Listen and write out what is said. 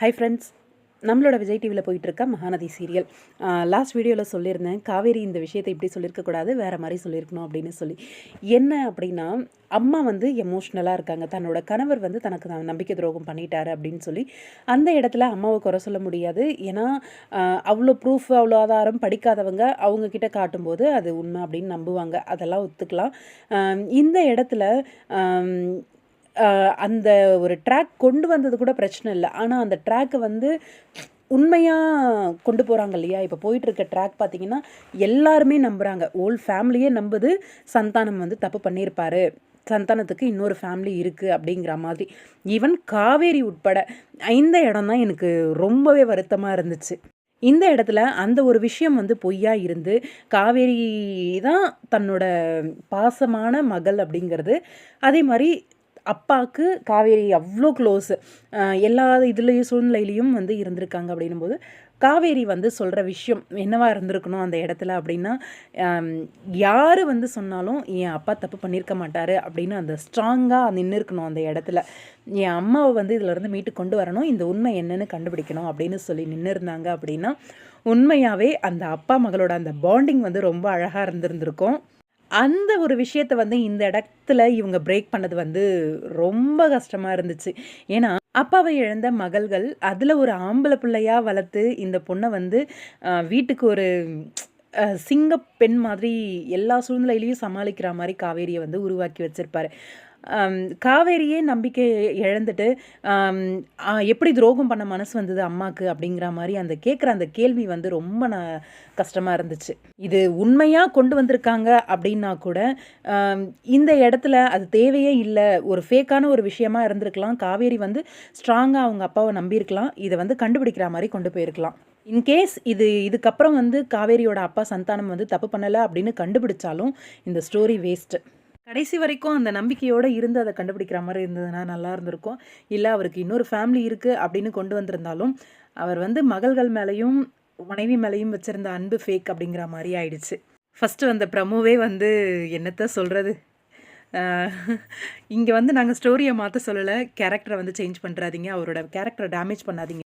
Hi friends நம்மளோட விஜய் டிவியில் போயிட்டுருக்க மகாநதி சீரியல் லாஸ்ட் வீடியோவில் சொல்லியிருந்தேன் காவேரி இந்த விஷயத்தை இப்படி சொல்லியிருக்கக்கூடாது வேறு மாதிரி சொல்லியிருக்கணும் அப்படின்னு சொல்லி. என்ன அப்படின்னா அம்மா வந்து எமோஷ்னலாக இருக்காங்க. தன்னோட கணவர் வந்து தனக்கு நான் நம்பிக்கை துரோகம் பண்ணிட்டாரு அப்படின்னு சொல்லி. அந்த இடத்துல அம்மாவை குறை சொல்ல முடியாது. ஏன்னா அவ்வளோ ப்ரூஃப் அவ்வளோ ஆதாரம் படிக்காதவங்க அவங்கக்கிட்ட காட்டும்போது அது உண்மை அப்படின்னு நம்புவாங்க. அதெல்லாம் ஒத்துக்கலாம். இந்த இடத்துல அந்த ஒரு ட்ராக் கொண்டு வந்தது கூட பிரச்சனை இல்லை. ஆனால் அந்த ட்ராக்கை வந்து உண்மையாக கொண்டு போகிறாங்க இல்லையா? இப்போ போயிட்டுருக்க ட்ராக் பார்த்தீங்கன்னா எல்லாருமே நம்புகிறாங்க ஓல் ஃபேமிலியே நம்புது. சந்தானம் வந்து தப்பு பண்ணியிருப்பார். சந்தானத்துக்கு இன்னொரு ஃபேமிலி இருக்குது அப்படிங்கிற மாதிரி. ஈவன் காவேரி உட்பட இந்த இடம் தான் எனக்கு ரொம்பவே வருத்தமாக இருந்துச்சு. இந்த இடத்துல அந்த ஒரு விஷயம் வந்து பொய்யா இருந்து காவேரி தான் தன்னோட பாசமான மகள் அப்படிங்கிறது. அதே மாதிரி அப்பாவுக்கு காவேரி அவ்வளோ க்ளோஸு எல்லா இதுலேயும் சூழ்நிலையிலையும் வந்து இருந்திருக்காங்க அப்படின்னும் போது காவேரி வந்து சொல்கிற விஷயம் என்னவா இருந்திருக்கணும் அந்த இடத்துல அப்படின்னா யார் வந்து சொன்னாலும் என் அப்பா தப்பு பண்ணியிருக்க மாட்டார் அப்படின்னு அந்த ஸ்ட்ராங்காக நின்று இருக்கணும் அந்த இடத்துல. என் அம்மாவை வந்து இதிலேருந்து மீட்டு கொண்டு வரணும் இந்த உண்மை என்னன்னு கண்டுபிடிக்கணும் அப்படின்னு சொல்லி நின்று இருந்தாங்க அப்படின்னா உண்மையாகவே அந்த அப்பா மகளோட அந்த பாண்டிங் வந்து ரொம்ப அழகாக இருந்திருந்திருக்கும். அந்த ஒரு விஷயத்த வந்து இந்த இடத்துல இவங்க பிரேக் பண்ணது வந்து ரொம்ப கஷ்டமாக இருந்துச்சு. ஏன்னா அப்பாவை இழந்த மகள்கள் அதில் ஒரு ஆம்பளை பிள்ளையாக வளர்த்து இந்த பொண்ணை வந்து வீட்டுக்கு ஒரு சிங்க பெண் மாதிரி எல்லா சூழ்நிலையிலையும் சமாளிக்கிற மாதிரி காவேரியை வந்து உருவாக்கி வச்சுருப்பாரு. காவேரியே நம்பிக்கை இழந்துட்டு எப்படி துரோகம் பண்ண மனசு வந்தது அம்மாவுக்கு அப்படிங்கிற மாதிரி அந்த கேட்குற அந்த கேள்வி வந்து ரொம்ப நான் கஷ்டமாக இருந்துச்சு. இது உண்மையாக கொண்டு வந்திருக்காங்க அப்படின்னா கூட இந்த இடத்துல அது தேவையே இல்லை. ஒரு ஃபேக்கான ஒரு விஷயமா இருந்திருக்கலாம். காவேரி வந்து ஸ்ட்ராங்காக அவங்க அப்பாவை நம்பியிருக்கலாம். இதை வந்து கண்டுபிடிக்கிற மாதிரி கொண்டு போயிருக்கலாம். இன்கேஸ் இது இதுக்கப்புறம் வந்து காவேரியோட அப்பா சந்தானம் வந்து தப்பு பண்ணலை அப்படின்னு கண்டுபிடிச்சாலும் இந்த ஸ்டோரி வேஸ்ட்டு கடைசி வரைக்கும் அந்த நம்பிக்கையோடு இருந்து அதை கண்டுபிடிக்கிற மாதிரி இருந்ததுன்னா நல்லா இருந்திருக்கும். இல்லை அவருக்கு இன்னொரு ஃபேமிலி இருக்குது அப்படின்னு கொண்டு வந்திருந்தாலும் அவர் வந்து மகள்கள் மேலேயும் மனைவி மேலேயும் வச்சுருந்த அன்பு ஃபேக் அப்படிங்கிற மாதிரி ஆயிடுச்சு. ஃபஸ்ட்டு வந்த ப்ரமோவே வந்து என்னத்த சொல்கிறது இங்கே வந்து நாங்கள் ஸ்டோரியை மாற்ற சொல்லலை. கேரக்டரை வந்து சேஞ்ச் பண்ணுறாதீங்க அவரோட கேரக்டரை டேமேஜ் பண்ணாதீங்க.